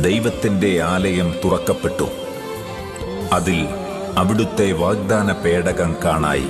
ദൈവത്തിന്റെ ആലയം തുറക്കപ്പെട്ടു. അതിൽ അവിടുത്തെ വാഗ്ദാന പേടകം കാണായി.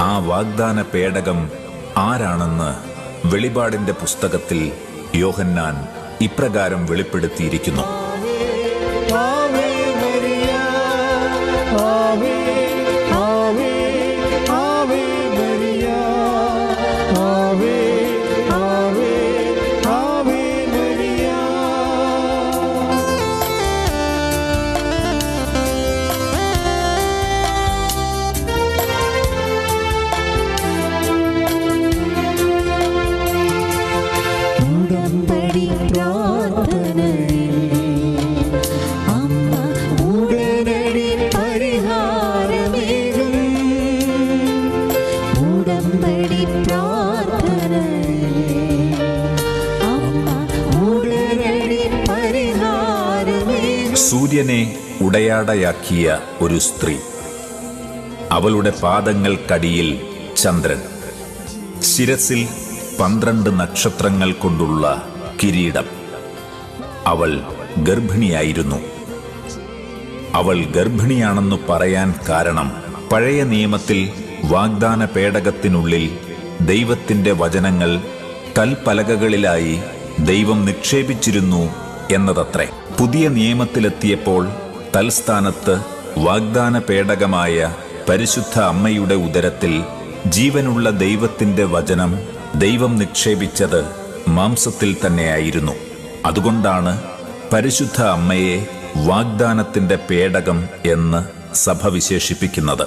ആ വാഗ്ദാന പേടകം ആരാണെന്ന് വെളിപാടിന്റെ പുസ്തകത്തിൽ യോഹന്നാൻ ഇപ്രകാരം വെളിപ്പെടുത്തിയിരിക്കുന്നു. ആമേ മരിയ ആവേ സൂര്യനെ ഉടയാടയാക്കിയ ഒരു സ്ത്രീ. അവളുടെ പാദങ്ങൾക്കടിയിൽ ചന്ദ്രൻ. ശിരസിൽ പന്ത്രണ്ട് നക്ഷത്രങ്ങൾ കൊണ്ടുള്ള കിരീടം. അവൾ ഗർഭിണിയായിരുന്നു. അവൾ ഗർഭിണിയാണെന്ന് പറയാൻ കാരണം പഴയ നിയമത്തിൽ വാഗ്ദാന പേടകത്തിനുള്ളിൽ ദൈവത്തിന്റെ വചനങ്ങൾ കൽപ്പലകകളിലായി ദൈവം നിക്ഷേപിച്ചിരുന്നു എന്നതത്രേ. പുതിയ നിയമത്തിലെത്തിയപ്പോൾ തൽസ്ഥാനത്ത് വാഗ്ദാന പേടകമായ പരിശുദ്ധ അമ്മയുടെ ഉദരത്തിൽ ജീവനുള്ള ദൈവത്തിന്റെ വചനം ദൈവം നിക്ഷേപിച്ചത് മാംസത്തിൽ തന്നെയായിരുന്നു. അതുകൊണ്ടാണ് പരിശുദ്ധ അമ്മയെ വാഗ്ദാനത്തിന്റെ പേടകം എന്ന് സഭ വിശേഷിപ്പിക്കുന്നത്.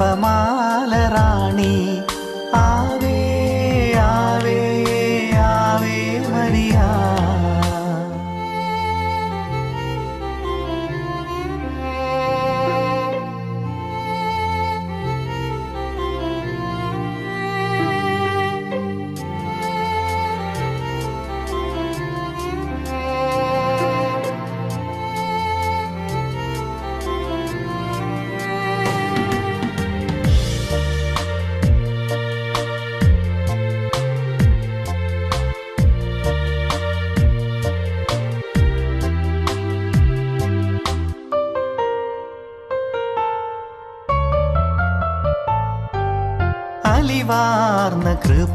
ജപമാലറാണി റാണി ആവേ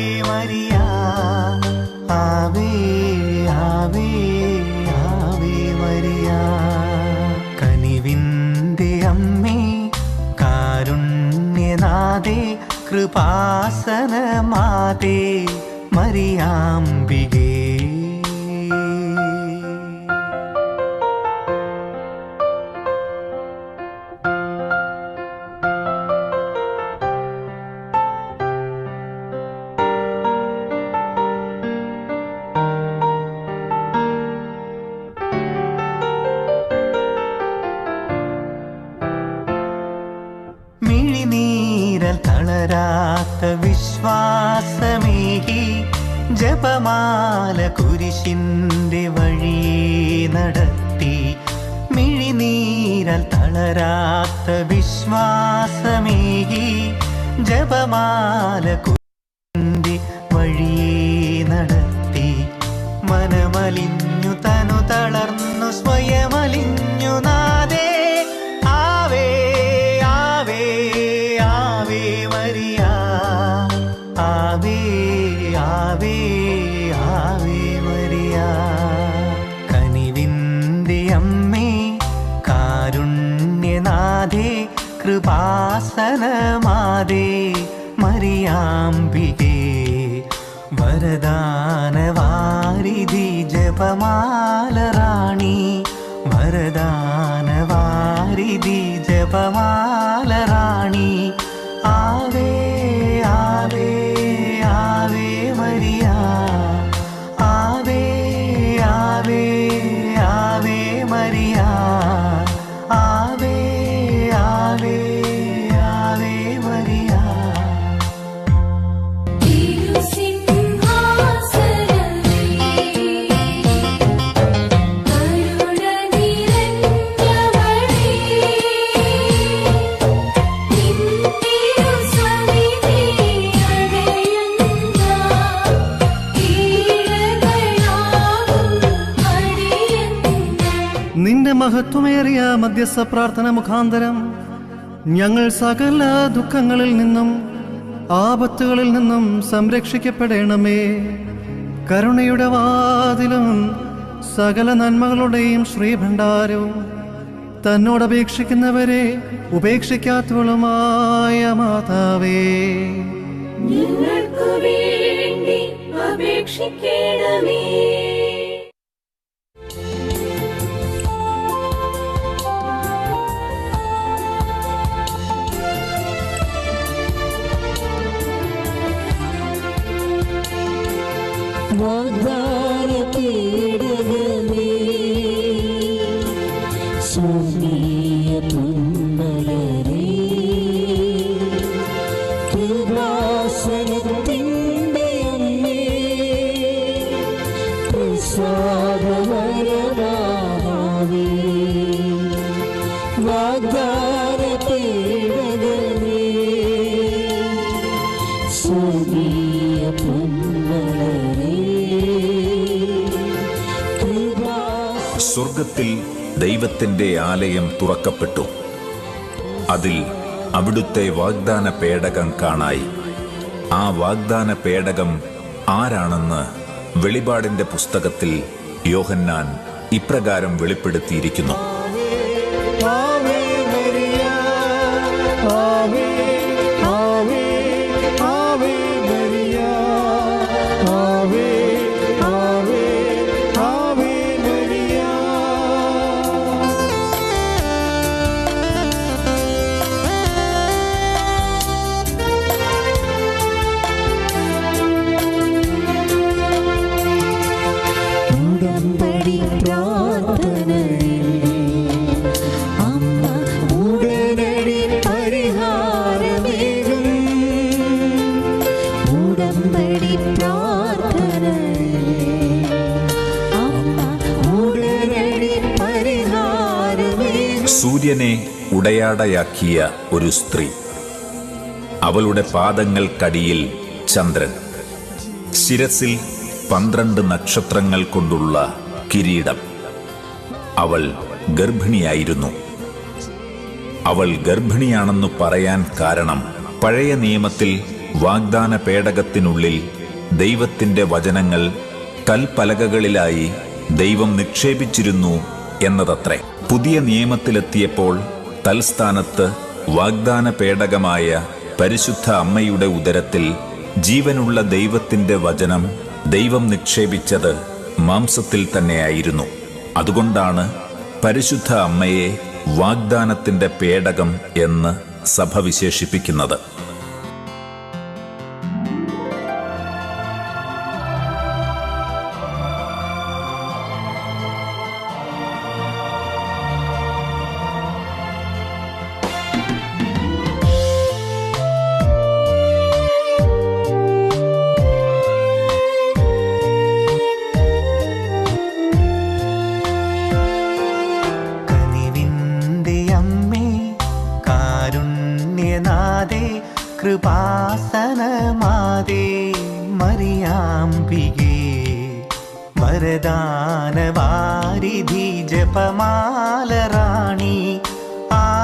ആവേ മരിയ. ആവേ ആവേ ആവേ അമ്മേ കൃപാസനമാതേ മറിയാംബികേ തളരാത്ത വിശ്വാസമേഹി ജപമാല കുരിശിന്റെ വഴി നടത്തി മിഴിനീരൽ തളരാത്ത വിശ്വാസമേഹി ജപമാല കൃപാസനമാതേ മറിയാംബികേ വരദാനവാരിധി ജപമാല റാണി വരദാനവാരിധി ജപമാല റാണി ആവേ മഹത്വമേറിയ മധ്യസ്ഥ പ്രാർത്ഥന മുഖാന്തരം ഞങ്ങൾ സകല ദുഃഖങ്ങളിൽ നിന്നും ആപത്തുകളിൽ നിന്നും സംരക്ഷിക്കപ്പെടണമേ. കരുണയുടെ വാതിലും സകല നന്മകളുടെയും ശ്രീഭണ്ഡാരവും തന്നോടപേക്ഷിക്കുന്നവരെ ഉപേക്ഷിക്കാത്തവളുമായ മാതാവേ. ഞങ്ങൾക്ക് വേണ്ടി അപേക്ഷിക്കണമേ. സ്വർഗത്തിൽ ദൈവത്തിന്റെ ആലയം തുറക്കപ്പെട്ടു. അതിൽ അവിടുത്തെ വാഗ്ദാന പേടകം കാണായി. ആ വാഗ്ദാന പേടകം ആരാണെന്ന് വെളിപാടിന്റെ പുസ്തകത്തിൽ യോഹന്നാൻ ഇപ്രകാരം വെളിപ്പെടുത്തിയിരിക്കുന്നു. സൂര്യനെ ഉടയാടയാക്കിയ ഒരു സ്ത്രീ. അവളുടെ പാദങ്ങൾക്കടിയിൽ ചന്ദ്രൻ. ശിരസിൽ പന്ത്രണ്ട് നക്ഷത്രങ്ങൾ കൊണ്ടുള്ള കിരീടം. അവൾ ഗർഭിണിയായിരുന്നു. അവൾ ഗർഭിണിയാണെന്ന് പറയാൻ കാരണം പഴയ നിയമത്തിൽ വാഗ്ദാന പേടകത്തിനുള്ളിൽ ദൈവത്തിന്റെ വചനങ്ങൾ കൽപ്പലകകളിലായി ദൈവം നിക്ഷേപിച്ചിരുന്നു എന്നതത്രേ. പുതിയ നിയമത്തിലെത്തിയപ്പോൾ തൽസ്ഥാനത്ത് വാഗ്ദാന പേടകമായ പരിശുദ്ധ അമ്മയുടെ ഉദരത്തിൽ ജീവനുള്ള ദൈവത്തിന്റെ വചനം ദൈവം നിക്ഷേപിച്ചത് മാംസത്തിൽ തന്നെയായിരുന്നു. അതുകൊണ്ടാണ് പരിശുദ്ധ അമ്മയെ വാഗ്ദാനത്തിന്റെ പേടകം എന്ന് സഭ വിശേഷിപ്പിക്കുന്നത്. വരദാനവാരിധി ജപമാല റാണി. ആവേ